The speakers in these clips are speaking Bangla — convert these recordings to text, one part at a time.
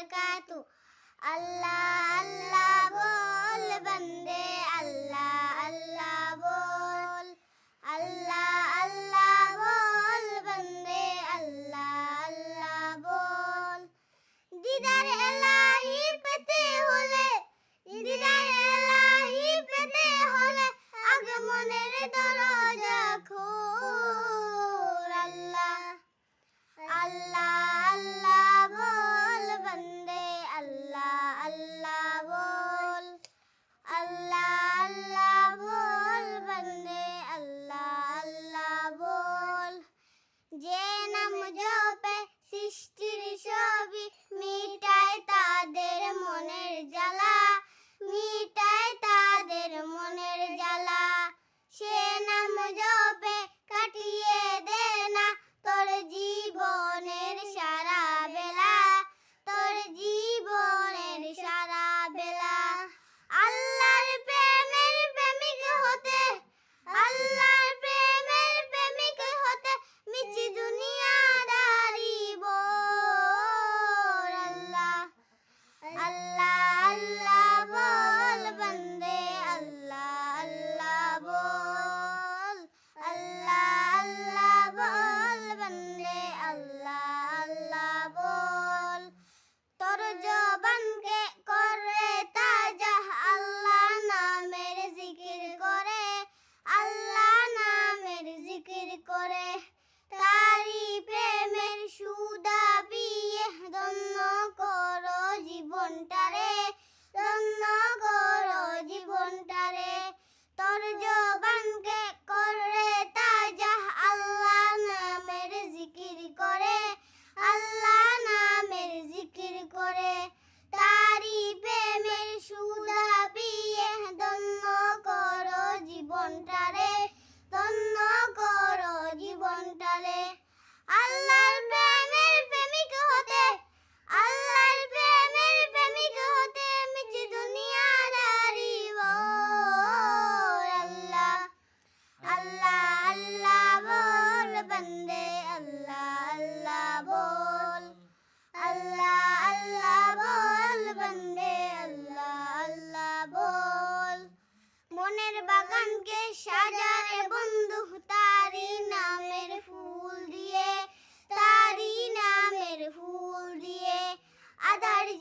বারাকাতু আল্লাহ আল্লাহ ஒன்றா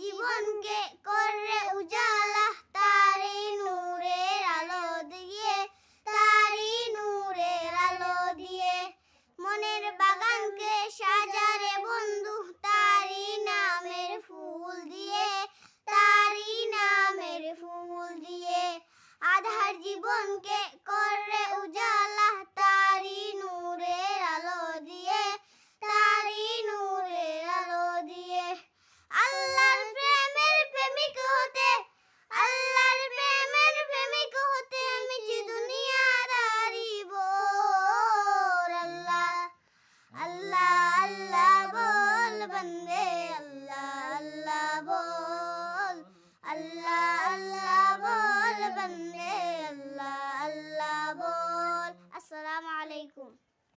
জীবনকে করে উজালা তারি নূরের আলো দিয়ে তারি নূরের আলো দিয়ে। মনের বাগানকে সাজারে বন্ধু তারি নামের ফুল দিয়ে তারি নামের ফুল দিয়ে। আধার জীবনকে